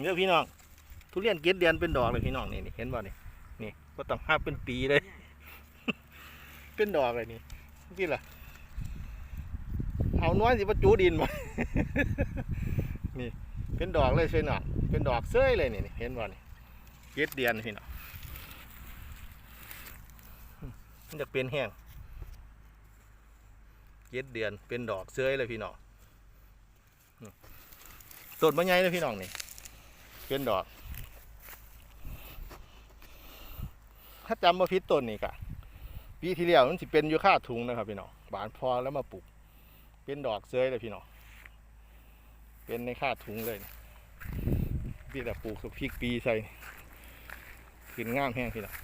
เดี๋ยพี่น้อง ทุเรียนเกล็ดเดือนเป็นดอกเลยพี่น้องนี่นี่เห็นบ่นี่นี่ก็ต้องห้าเป็นปีเลย เป็นดอกเลยนี่พี่ล่ะเอาน้อยสิประจูดินมานี่ เป็นดอกเลยใช่หนอเป็นดอกเซ้ยเลยนี่นี่เห็นบ่นี่เกล็ดเดือนพี่น้องมันจะเป็นแห้งเกล็ดเดือนเป็นดอกเซ้ยเลยพี่น้องนี่ต้นมะไงเลยพี่น้องนี่ เป็นดอก ถ้าจำมาพิษต้นนี่กะปีที่แล้วมันสิเป็นอยู่ค่าถุงนะครับพี่น้องบานพอแล้วมาปลูก เป็นดอกเซยเลยพี่น้องเป็นในค่าถุงเลยนี่พี่แต่ปลูกสุกพริกปีใส่ขึ้นง่ามแห้งพี่น้อง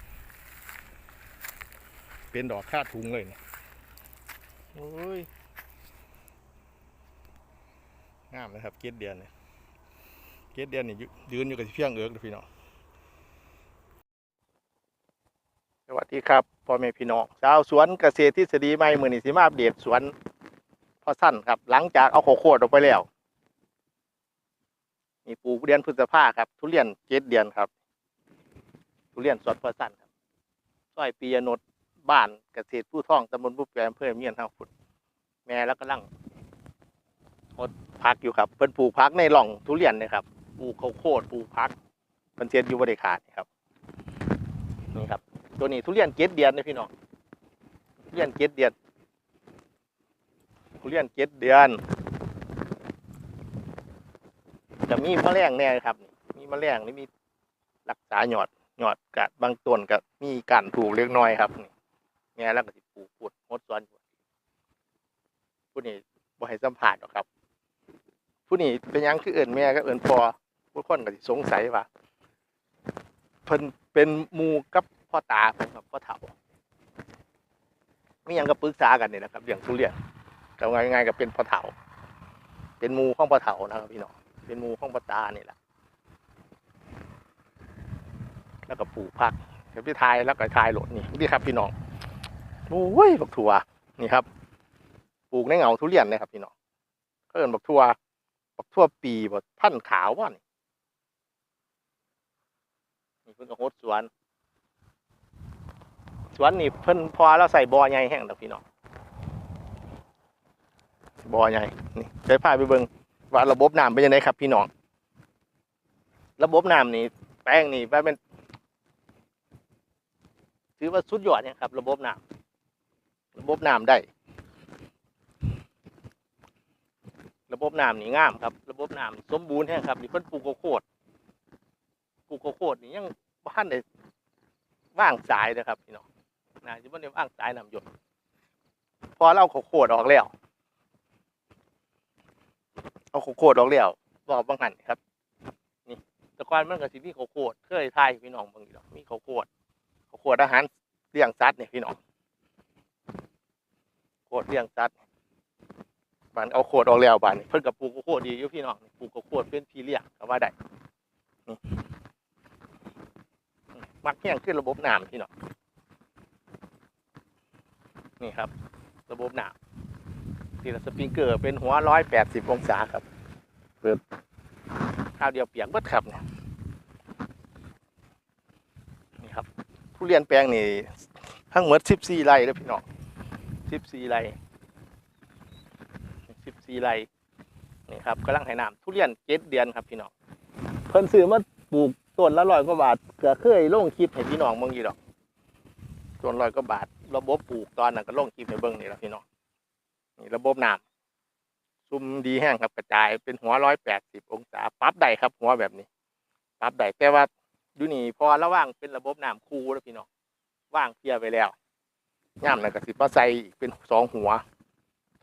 เป็นดอกค่าถุงเลยนี่โอ้ยงามเลยครับเกล็ดเดียนเนี่ย เกล็ดเดียนนี่ยืยืนอยู่กับเพียงเอิกเลยพี่น้องสวัสดีครับพ่อแม่พี่น้องชาวสวนเกษตรทฤษฎีใหม่มือนี้สิมาอัปเดตสวนพ่อสั้นครับ หลังจากเอาโคโคดออกไปแล้วมีปลูกเดือนพฤษภาครับ ทุเรียนเจ็ดเดือนครับ ทุเรียนสวนพ่อสั้นครับซอยปียนดบ้านเกษตรผู้ท่องตำบลผู้แปลอำเภอเมียนห้าฟุตแม่แล้วก็ลังหดพักอยู่ครับเพิ่นปลูกพักในหล่องทุเรียนนะครับ ลูกข้าวโพดปลูกพักเพิ่นเทียนอยู่บริขาดครับนี่ครับ ตัวนี้ทุเรียนเกตเดียนนะพี่น้องทุเรียนเกตเดียนทุเรียนเกตเดือนจะมีมะแมลงแน่ครับ มีมะแมลงนี่มีรักษาหยอดหยอดกัดบางต้นก็มีการถูกเล็กน้อยครับนี่แง่แล้วก็สิปลูกปุดมดซ้อนผู้นี้บ่ให้สัมผัสหรอกครับ ผู้นี้เป็นยังคือเอิ่นแม่ก็เอิ่นพอ ผู้คนก็สิสงสัยว่าเพิ่นเป็นมูกับพ่อตาผมกับพ่อเฒ่ามียังก็ปรึกษากันนี่แหละครับเรื่องทุเรียนก็ง่ายๆก็เป็นพ่อเฒ่า เป็นมูของพ่อเฒ่านะครับพี่น้องเป็นมูของพ่อตานี่แหละแล้วก็ปลูกผักเดี๋ยวพี่ทายแล้วก็ทายหลดนี่นี่ครับ พี่น้องโอ้ยบักถั่วนี่ครับ ปลูกในเหงาทุเรียนเลยครับพี่น้องก็เอินบักถั่วบักถั่วปีบักพันขาวว่ะนี่นี่ เพิ่นก็โฮดสวน สวนนี่เพิ่นพอแล้วใส่บ่อใหญ่แห้งดอกพี่น้องบ่อใหญ่นี่ใช้พาไปเบิ่งว่าระบบน้ำเป็นยังไงครับ พี่น้อง ระบบน้ำนี่แป้งนี่ว่าเป็นถือว่าสุดยอดเนี่ยครับ ระบบน้ำระบบน้ำได้ ระบบน้ำนี่งามครับ ระบบน้ำสมบูรณ์แห้งครับนี่เพิ่นปลูกโพดป ลูกข้าวโพดนี่ยังบ้านได้ว่างสายนะครับพี่น้องนะจะบ่ได้ว่างสายน้ำหยดพอเราเอาข้าวโพดออกแล้วเอาข้าวโพดออกแล้วบอกบางหันครับ นี่ตะกอนมันก็สิมีข้าวโพดเคยทายให้พี่น้องบิ่งอยู่ดอกมีข้าวโพดข้าวโพดอาหารเลี้ยงสัตว์นี่ยพี่น้องโคดเลี้ยงสัตว์บานเอาโคดออกแล้วบานเพิ่นกับปลูกข้าวโพดดีอยู่พี่น้องปลูกข้าวโพดเป็นพี่เลี้ยงก็ว่าได้นี่ มักเฮียงขึ้นระบบน้ำพี่น้องนี่ครับ ระบบน้ำที่สปริงเกอร์เป็นหัวร้อยแปดสิบองศาครับ เปิดข้าวเดียวเปียกเบิดครับเนี่ยนี่ครับทุเรียนแปลงนี่ทั้งหมดสิบสี่ไร่แล้วพี่น้องสิบสี่ไร่สิบสี่ไร่นี่ครับกำลังให้น้ำทุเรียนเจ็ดเดือนครับพี่น้องเพิ่นซื้อมาปลูก ต้นละร้อยกว่าบาทเกือเคยลงคลิปให้พี่น้องเบิ่งอยู่ดอกส่วนร้อยกว่าบาท ระบบปลูกตอนนั้นก็ลงคลิปให้เบิ่งนี่แหละพี่น้องนี่ระบบน้ำซุ่มดีแห้งครับกระจายเป็นหัวร้อยแปดสิบองศาปรับได้ครับ หัวแบบนี้ปรับได้แต่ว่าอยู่นี่พอระว่างเป็นระบบน้ำคูแล้วพี่น้องว่างเพียไปแล้วย่ามนั่นก็สิมาใส่อีกเป็นสองหัว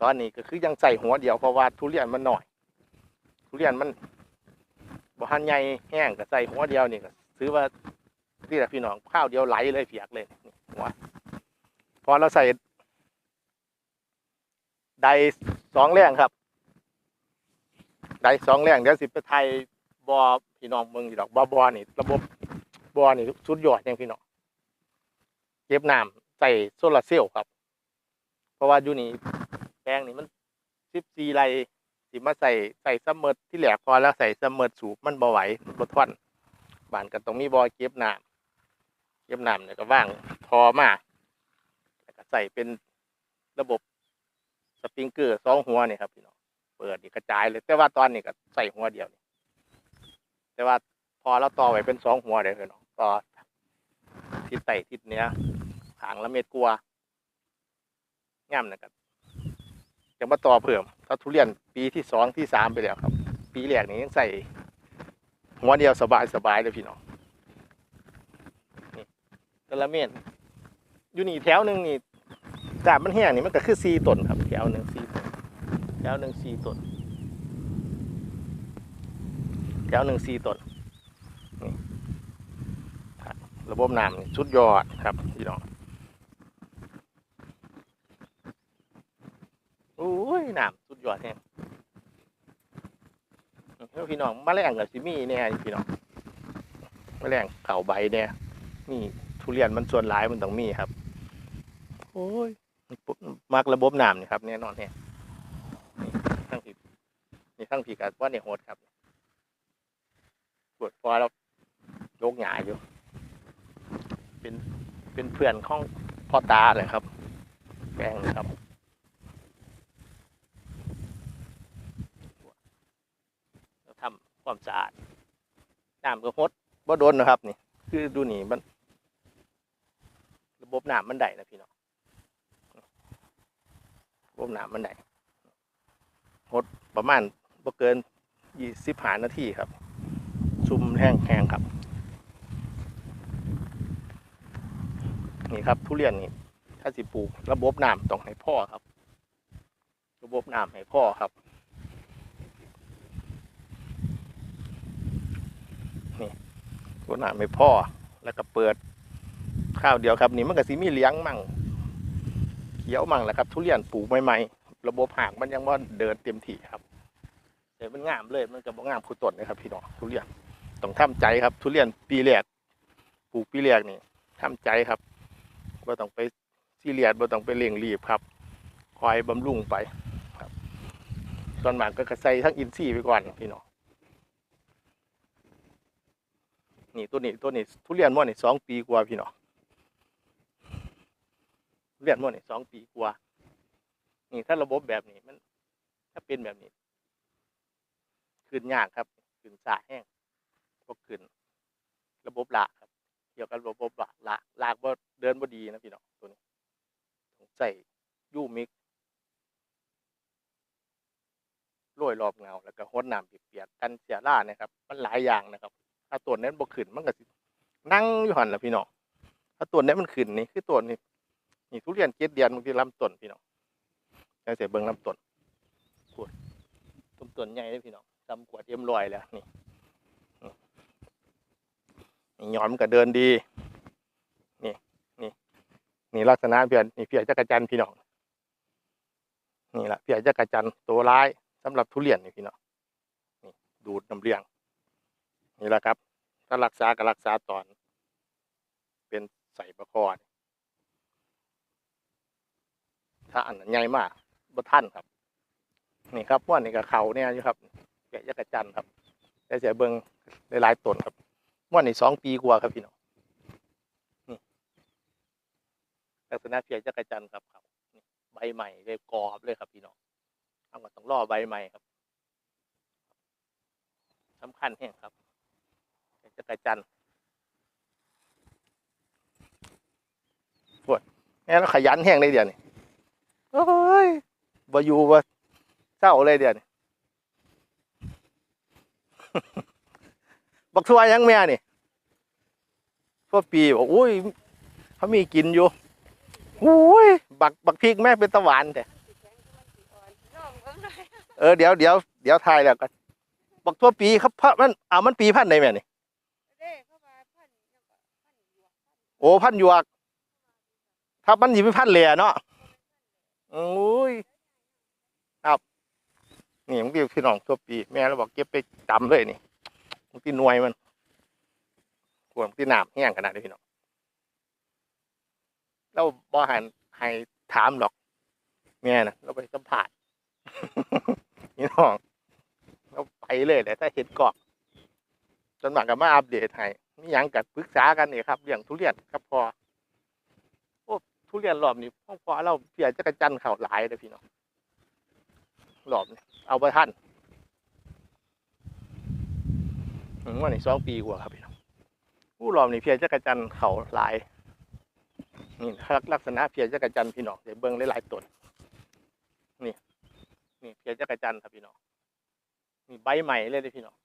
ตอนนี้ก็คือยังใส่หัวเดียวเพราะว่าทุเรียนมันหน่อย ทุเรียนมัน บ่ทันใหญ่แห้งก็ใส่หัวเดียวนี่ก็ซื้อว่าที่แหละพี่น้องข้าวเดียวไหลเลยเปียกเลยนี่หัวพอเราใส่ไดสองแรงครับ ไดสองแรงเดี๋ยวสิไปไทยบอพี่น้องเมืองอยู่ดอกบอบอนี่ ระบบบอนี่สุดยอดยังพี่น้องเก็บน้ำใส่โซลาร์เซลล์ครับ เพราะว่าอยู่นี่แปลงนี่มันสิบสี่ไร่ สิมาใส่ใส่ซัมอที่แหลกพอแล้วใส่ซัมอสูบมันบ่ไหวมันบ่ทนบ้านก็ต้องมีบ่อเก็บน้ำเก็บน้ำเนี่ยก็ว่างพอมาแล้วก็ใส่เป็นระบบสปริงเกอร์สองหัวเนี่ยครับพี่น้องเปิดนี่กระจายเลยแต่ว่าตอนนี้ก็ใส่หัวเดียวนี่แต่ว่าพอเราต่อไว้เป็นสองหัวเดี๋ยวพี่น้องต่อทิศใต้ทิศเหนือหางละเม็ดกลัวง่ามนะครับจะมาต่อเพิ่ม ถ้าทุเรียนปีที่สองที่สามไปแล้วครับ ปีแรกนี้ยังใส่หัวเดียวสบายสบายเลยพี่น้องนี่กระเมนอยู่นี่แถวหนึ่งนี่จากมันแห้งนี่มันก็คือสี่ต้นครับ แถวหนึ่งสี่ต้นแถวหนึ่งสี่ต้นแถวหนึ่งสี่ต้นนี่ระบบน้ำชุดยอดครับพี่น้องโอ้ยน้ำ ยอดแฮงแล้วพี่น้องแมลงกับซิมี่เนี่ยพี่น้องแมลงเข่าใบเนี่ยนี่ทุเรียนมันส่วนหลายมันต้องมีครับ โอ้ยมักระบบน้ำนี่ครับแน่นอนแฮงนี่ทั้งผีนี่ทั้งผีกับว่าเนี่ยโหดครับปวดพอแล้วยกหงายอยู่ เป็นเป็นเพื่อนของพ่อตาเลยครับแกงครับ เราทำ ความสะอาดน้ำก็ฮดบ่โดนนะครับนี่ คือดูนี่มัน ระบบน้ำมันได้นะพี่น้องระบบน้ำมันได้ฮดประมาณบ่เกินยี่สิบหานาทีครับ ซุ่มแห้งแห้งครับ นี่ครับ ทุเรียนนี่ถ้าสิปลูก ระบบน้ำต้องให้พ่อครับ ระบบน้ำให้พ่อครับ ตัวหนไม่พอแล้วก็เปิดข้าวเดียวครับนี่มันก็สิมีเลี้ยงมั่งเขียวมั่งแหละครับ ทุเรียนปลูกใหม่ๆระบบหางมันยังว่าเดินเต็มที่ครับแต่มันงามเลยมันก็บ่งามคู่ต้นนะครับ พี่น้องทุเรียนต้องทำใจครับ ทุเรียนปีแรกปลูกปีแรกนี่ทำใจครับบ่ต้องไปซีเรียสบ่ต้องไปเร่งรีบครับ คอยบำรุงไปครับส่วนมากก็ใส่ทั้งอินทรีย์ไปก่อนพี่น้อง นี่ตัวนี้ตัวนี้ทุเรียนม่วนนี่สองปีกว่าพี่น้องทุเรียนม่วนนี่สองปีกว่า นี่ถ้าระบบแบบนี้มัน ถ้าเป็นแบบนี้ขึ้นยากครับขึ้นสาแห้งก็ขึ้น ระบบหลากครับ เกี่ยวกับระบบหลากหลากหลากบ่เดินบ่ดีนะพี่น้องตัวนี้ต้องใส่ยูมิกโรยรอบเงา แล้วก็หดน้ำเปียกๆกันเสียร่านะครับ มันหลายอย่างนะครับ ถ้าตัวนั้นบ่ขึ้นมันก็สินั่งอยู่หันแหละพี่น้องถ้าตัวนี้มันขึ้นนี่คือตัวนี้นี่ทุเรียนเจ็ดเดือนบางทีลำต้นพี่น้องยังเสียเบิ่งลำต้นปวดต้นต้นใหญ่เลยพี่น้องจำกวดเอ็มลอยแล้วนี่นี่ย้อนมันก็เดินดี นี่นี่นี่ลักษณะเพียนนี่เพียจักรจันพี่น้องนี่แหละเพียจักรจันตัวร้ายสำหรับทุเรียนนี่พี่น้องนี่ดูดน้ำเลี้ยง นี่แหละครับ ถ้ารักษาก็รักษาตอน เป็นใส่ประคอนถ้าอันนั้นใหญ่มากบ่ท่านครับ นี่ครับว่านี่กับเขาเนี่ยอยู่ครับแกะยักษ์จันครับแต่เสียเบิงหลายๆต้นครับว่านี่สองปีกว่าครับพี่น้องนี่ลักษณะเพียจักรจันทร์ครับเขาใบใหม่เลยกรอบเลยครับพี่น้องเอาก็ต้องรอใบใหม่ครับสำคัญแห้งครับ จักรจันทร์ปวดแม่เราขยันแห้งเลยเดี๋ยวนี้โอ้ยบ่อยู่บ่เศร้าเลยเดี๋ยวนี้บักทัวยังแม่นี่ทั่วปีบอกอุ้ยเขามีกินอยู่อุ้ยบักบักพริกแม่เป็นตะหวานแต่เออเดี๋ยวเดี๋ยวเดี๋ยวทายแล้วกันบักทั่วปีครับเพราะมันอ่ามันปีพันธุ์ใดแม่นี่ โอ้พันหยวกถ้ามันยิบพันเหล่เนาะโอ้ยครับนี่มันพี่พี่น้องตัวปี แม่เราบอกเก็บไปจำเลยนี่มันที่หน่วยมันขวดที่น้ำแห้งขนาดนี้พี่น้องเราบอหันให้ถามหรอก แม่นะเราไปสัมผัสนี่น้องเราไปเลยแหละถ้าเห็นกรอบจนหมากก็มาอัปเดตให้ มีหยังกัดปรึกษากันนี่ครับเรื่องทุเรียนครับพอโอ้ทุเรียนรอบนี้พ่อพอเราเพียจักรจันเข่าหลายเลยพี่น้องรอบนี้เอาไปท่านอืมวันนี้สองปีกว่าครับพี่น้องผู้รอบนี้เพียจักรจันเข่าหลายนี่ลักษณะเพียจักรจันพี่น้องเดี๋ยวเบิ้งหลายๆต้นนี่นี่เพียจักรจันครับพี่น้องนี่ใบใหม่เลยเด้อพี่น้อง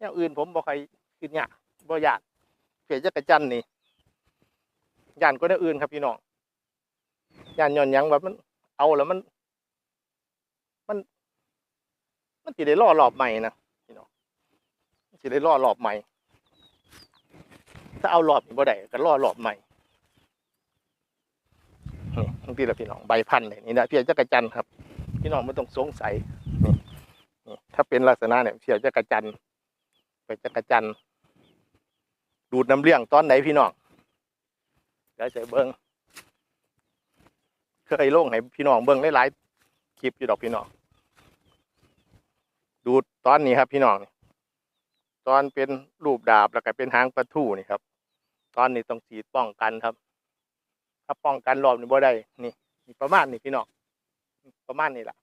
อย่างอื่นผมบอกใครกินยาก บ่ยากเพียจักรจันนี่ย่านก็ได้อื่นครับพี่น้องย่านย้อนยังแบบมัน เอาแล้วมัน มัน มันสิได้ล่อรอบใหม่นะพี่น้องสิได้ล่อรอบใหม่ ถ้าเอารอบบ่ได้ก็ล่อรอบใหม่นี่บางทีละพี่น้องใบพันธุ์เลยนี่นะเพียจักรจันครับ พี่น้องไม่ต้องสงสัยถ้าเป็นลักษณะเนี่ยเพียจักรจันทร์ไปจักรจัน ดูดน้ำเลี้ยงตอนไหนพี่น้องเดี๋ยวใส่เบิ้งเคยลงให้พี่น้องเบิ้งหลายๆคลิปอยู่ดอกพี่น้อง ดูดตอนนี้ครับพี่น้องตอนเป็นรูปดาบแล้วก็เป็นหางปลาทู่นี่ครับ ตอนนี้ต้องฉีดป้องกันครับ ถ้าป้องกันรอบนี้บ่ได้นี่นี่ประมาณนี้พี่น้องประมาณนี้แหละ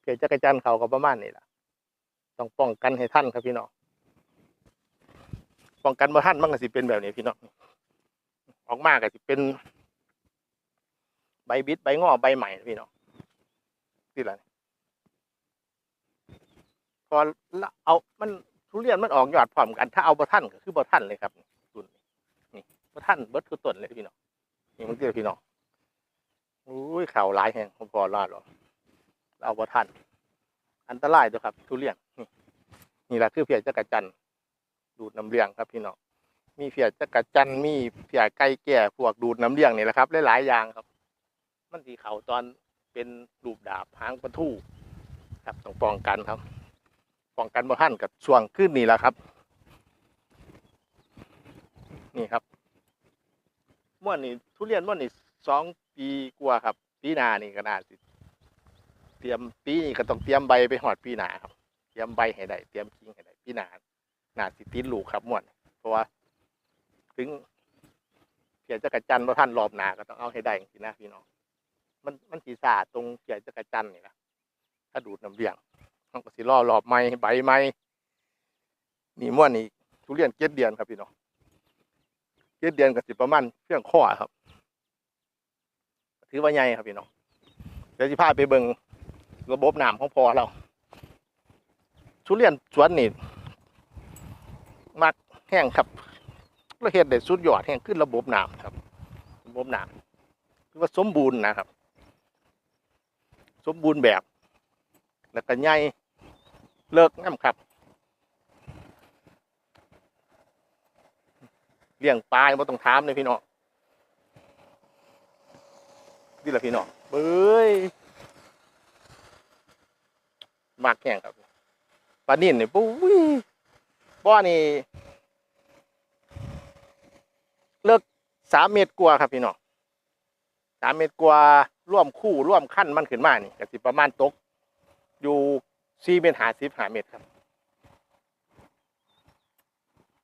เพียจักรจันทร์เขาก็ประมาณนี้แหละต้องป้องกันให้ท่านครับพี่น้อง ป้องกันบ่ท่านมันก็สิเป็นแบบนี้พี่น้องออกมาก็สิเป็น ใบบิดใบงอใบใหม่พี่น้องนี่แหละพอละเอามันทุเรียนมันออกยอดพร้อมกันถ้าเอาบ่ท่านก็คือบ่ท่านเลยครับรุ่นนี่บ่ท่านเบิดคือต้นเลยพี่น้องนี่มันเกี่ยวพี่น้องอุ้ยข่าวร้ายแห่งผมพอรอดหรอเอาประทันอันตรายตัวครับ ทุเรียนนี่นี่แหละคือเพียรจักรจันทร์ ดูดน้ำเลี้ยงครับพี่น้องมีเพียจักรจันมีเพียไก่แก่พวกดูดน้ำเลี้ยงนี่แหละครับหลายๆอย่างครับ มันสีเขาตอนเป็นรูปดาบหางประทูครับต้องป้องกันครับป้องกันบ่ทันกับช่วงขึ้นนี่แหละครับ นี่ครับม่วนนี่ทุเรียนม่วนนี่สองปีกว่าครับ ปีหน้านี่ก็น่าสิเตรียมปีนี้ก็ต้องเตรียมใบไปหอดปีหนาครับ เตรียมใบให้ได้เตรียมกิ่งให้ได้ปีหนา น่าสิติดลูกครับม่วนเพราะว่า ถึงเกียจักรจันทร์ว่าท่านรอบหนาก็ต้องเอาให้ได้จริงนะพี่น้องมันมันสีสาตรงเกียจักรจันทร์นี่นะถ้าดูดน้ำเลี้ยงมันก็สิล่อรอบไม้ใบไม้นี่ม่วนนี่ทุเรียนเกจ็ดเดือนครับพี่น้องเกจ็ดเดือนกับสิประมาณเพียงข้อครับ ถือว่าใหญ่ครับพี่น้องเดี๋ยวจะพาไปเบิ่งระบบน้ำของพอเราทุเรียนสวนนี่ มักแห้งครับเราเห็นได้สุดยอดแห้งขึ้นระบบน้ำครับ ระบบน้ำคือว่าสมบูรณ์นะครับ สมบูรณ์แบบ แล้วก็ใหญ่เลิกน้ำครับเลี้ยงปลาไม่ต้องถามเลยพี่น้องนี่แหละพี่น้องเบ้ยมากแข่งครับปลานิ่นนี่ยปุ้ย บ่อนี่เลิกสามเมตรกว่าครับพี่น้องสามเมตรกว่าร่วมคู่ร่วมขั้นมันขึ้นมานี่ก็สิประมาณตก อยู่สี่เมตรหาสิบหาเมตรครับ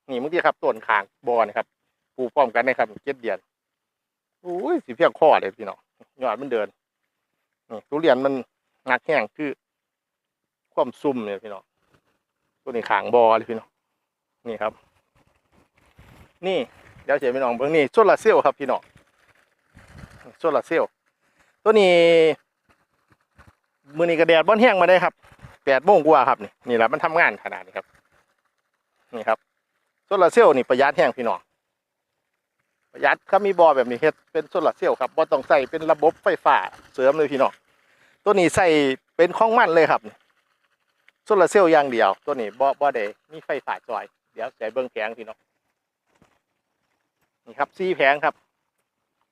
นี่เมื่อกี้ครับต้นขางบอนะครับปลูกพร้อมกันนะครับเจ็ดเดือนโอ้ยสีเพียงข้อเลยพี่น้องยอดมันเดินนี่ทุเรียนมันหนักแห้งคือ ความซุ่มเนี่ยพี่น้องตัวนี้ขางบอเลยพี่น้อง นี่ครับ นี่เดี๋ยวเฉยพี่น้องเบิ่งนี่โซลาเซลล์ครับพี่น้องโซลาเซลล์ตัวนี้มือนี้กระแดดบ้อนแห้งมาได้ครับแปดโมงกว่าครับนี่นี่แหละมันทำงานขนาดนี้ครับ นี่ครับโซลาเซลล์นี่ประหยัดแห้งพี่น้องประหยัดครับมีบอแบบนี้เฮ็ดเป็นโซลาเซลล์ครับบ่ต้องใส่เป็นระบบไฟฟ้าเสริมเลยพี่น้องตัวนี้ใส่เป็นของมันเลยครับโซลาเซลล์อย่างเดียว ตัวนี้บ่บ่ได้มีไฟฟ้าจอย งแผงพี่น้องนี่ครับสี่แผงครับ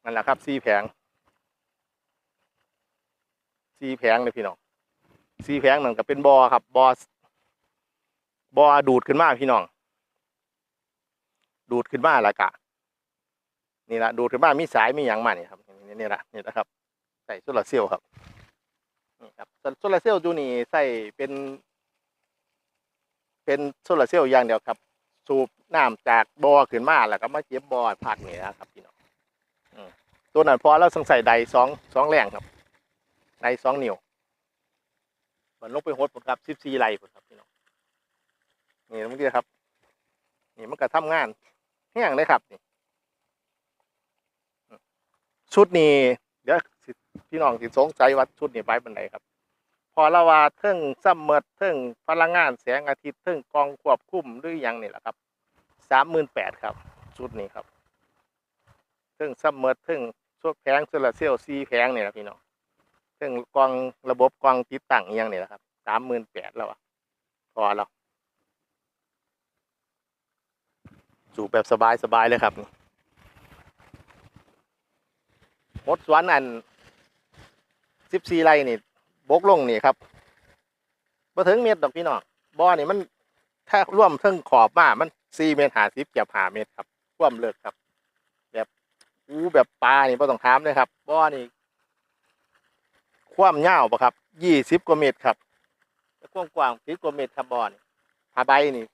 นั่นแหละครับสี่แผงสี่แผงเลยพี่น้องสี่แผงนั่นก็เป็นบอครับบอบอดูดขึ้นมาพี่น้อง ดูดขึ้นมาล้วกะ นี่ละดูดขึ้นมามีสายมีหยังมานี่ครับนี่นี่ละนี่นะครับ ใส่โซลาร์เซลล์ครับนี่ครับโซลาร์เซลล์จูนี่ใส่เป็น เป็นโซลาร์เซลล์อย่างเดียวครับ สูบน้ำจากบ่อขึ้นมาแล้วก็มาเก็บบ่อภาคเหนือครับพี่น้องตัวนั้นพอเราต้องใส่ใดสองสองแรงครับใดสองนิ้วมันลงไปหดผมครับสิบสี่ไร่ผมครับพี่น้องนี่เมื่อกี้ครับ นี่มันก็ทำงานแห้งเลยครับนี่ชุดนี้เดี๋ยวพี่น้องสิสงสัยว่าชุดนี้ไปบันไดครับ อละว่าเทิงซัมเมอร์เทิงพลังงานแสงอาทิตย์เทิงกองควบคุมหรืออยังนี่แหละครับสามหมื่นแปดครับชุดนี้ครับเทิงซัมเมอร์เทิงโซลแผงโซลาร์เซลล์ซีแผงนี่แหละพี่น้องเทิงกองระบบกองติดตั้งอหยังนี่แหละครับสามหมื่นแปดแล้วอะพอแล้วสูบแบบสบายๆเลยครับมดสวนอันสิบสี่ไร่นี่ บกลงนี่ครับมาถึงเมตรดอกพี่น้องบ่อนี่มันถ้าร่วมเทิงขอบมามันสี่เมตรหาสิบเกือบหาเมตรครับร่วมเลิกครับ แบบอู้แบบปลานี่ไ่ต้องถามเลยครับบ่อนี่ความยาวปะครับยี่สิบกว่าเมตรครับกว้างกว้างสิบกว่าเมตรครับบ่อนี่ผาใบนี่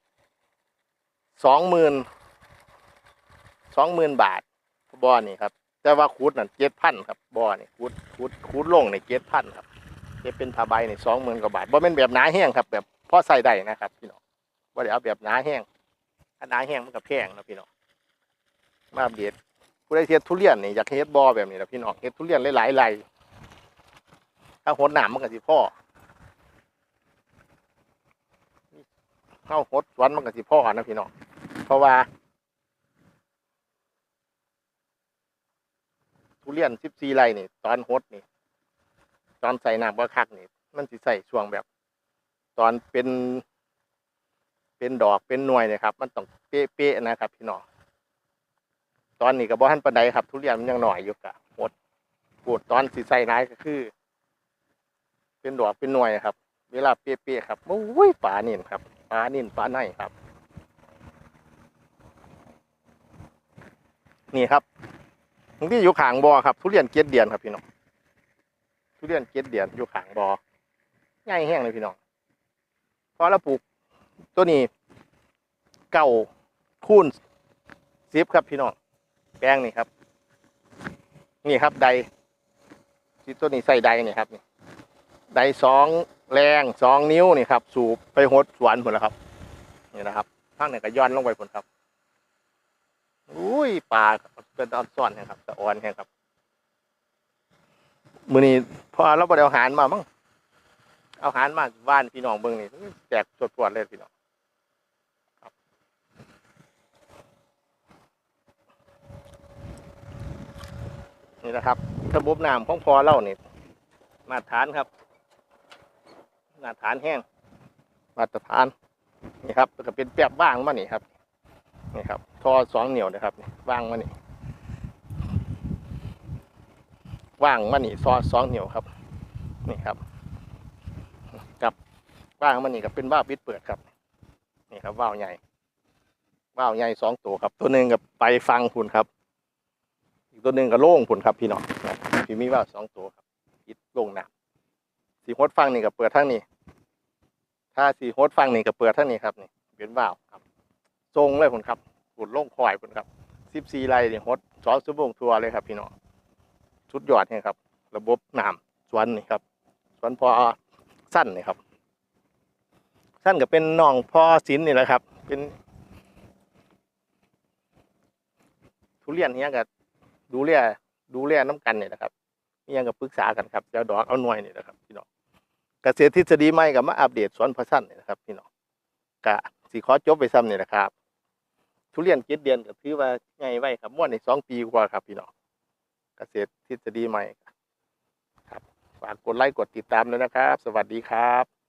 สองหมื่นสองหมื่นบาทบ่อนี่ครับ แต่ว่าคูดนั่นเจ็ดพันครับบ่อนี่คูดคูดคูดลงในเจ็ดพันครับ จะเป็นผ้าใบนี่สองหมื่นกว่าบาทบ่เป็นแบบหนาแห้งครับ แบบพอใส่ได้นะครับ พี่น้องว่าเดี๋ยวเอาแบบหนาแห้งถ้าหนาแห้งมันก็แพงนะพี่น้องมาเดียผู้ใดเฮ็ดทุเรียนนี่อยากเฮ็ดบ่อแบบนี้นะพี่น้องเฮ็ดทุเรียนหลายๆไร่ถ้าหดหนามมันก็สิพ่อเข้าหดสวนมันก็สิพ่อนะพี่น้องเพราะว่าทุเรียนสิบสี่ไร่นี่ ตอนหดนี่ ตอนใส่น้ำก็คักนี่มันสิใส่ช่วงแบบ ตอนเป็น เป็นดอกเป็นหน่วยเนี่ยครับ มันต้องเป๊ะๆนะครับ พี่น้องตอนนี้กับบ่ทันปานใดครับ ทุเรียนมันยังหน่อยอยู่กะหมดปวดตอนสิใส่น้ายก็คือ เป็นดอกเป็นหน่วยครับ เวลาเป๊ะๆครับโอ้ยปลานิ่นครับปลานิ่นปลาในครับ นี่ครับที่อยู่ขางบ่อครับ ทุเรียนเกล็ดเดียนครับพี่น้อง ทุเรียนเกล็ดเดียนอยู่ขางบอ่อใหญ่แห้งเลยพี่น้องพอเราปลูกตัวนี้เก่าคูณสิบครับพี่น้องแปลงนี่ครับ นี่ครับใดที่ตัวนี้ใส่ใดนี่ครับนี่ใดสองแรงสองนิ้วนี่ครับ สูบไปหดสวนผลแล้วครับนี่นะครับข้างไหนก็ย้อนลงไปผลครับอุ้ยปลาเป็นตอนซ่อนนะครับตะออนแห้งครับ มือนี้พอเราบ่ได้เอาอาหารมามั้งเอาอาหารมาบ้านพี่น้องเบิ่งนี่แจกสดปวดเลยพี่น้องนี่นะครับระบบน้ำของพอเล่านี่มาตรฐานครับ มาตรฐานแห้ง มาตรฐานนี่ครับก็เป็นแป๊บว่างมานี่ครับนี่ครับทอสองเหนียวนะครับว่างมานี่ ว่างมานี่ซอสองเหนียวครับ นี่ครับ กับว่างมานี่กับเป็นว่าวปิดเปิดครับ นี่ครับว่าวใหญ่ว่าวใหญ่สองตัวครับ ตัวหนึ่งกับไปฟังผุนครับอีกตัวหนึ่งกับโล่งผุนครับพี่น้องนะพี่มีว่าวสองตัวครับปิดโล่งหนาสีโฮดฟังนี่กับเปิดทั้งนี้ ถ้าสีโฮดฟังนี่กับเปิดทั้งนี้ครับนี่เป็นว่าวครับทรงเลยผมครับขุดลงคอยผมครับสิบสี่ไร่เนี่ยฮดสองชั่วโมงทัวร์เลยครับพี่น้อง ชุดยอดเนี่ยครับ ระบบน้ำสวนนี่ครับสวนพอสั้นนี่ครับ สั้นก็เป็นน้องพ่อสินนี่แหละครับ เป็น ทุเรียนเนี้ยกับดูแลดูแลน้ำกันเนี่ยนะครับนี่ยังกับปรึกษากันครับเจะเอาดอกเอาหน่วยนี่นะครับพี่น้องเกษตรทฤษฎีใหม่กับมาอัปเดตสวนพอสั้นนี่นะครับพี่น้องกะสีขอจบไปซ้ำนี่นะครับทุเรียนเจ็ดเดือนก็ถือว่าไงไว้ครับม้วนในสองปีกว่าครับพี่น้อง เกษตรทฤษฎีใหม่ครับฝากกดไลค์กดติดตามด้วยนะครับ สวัสดีครับ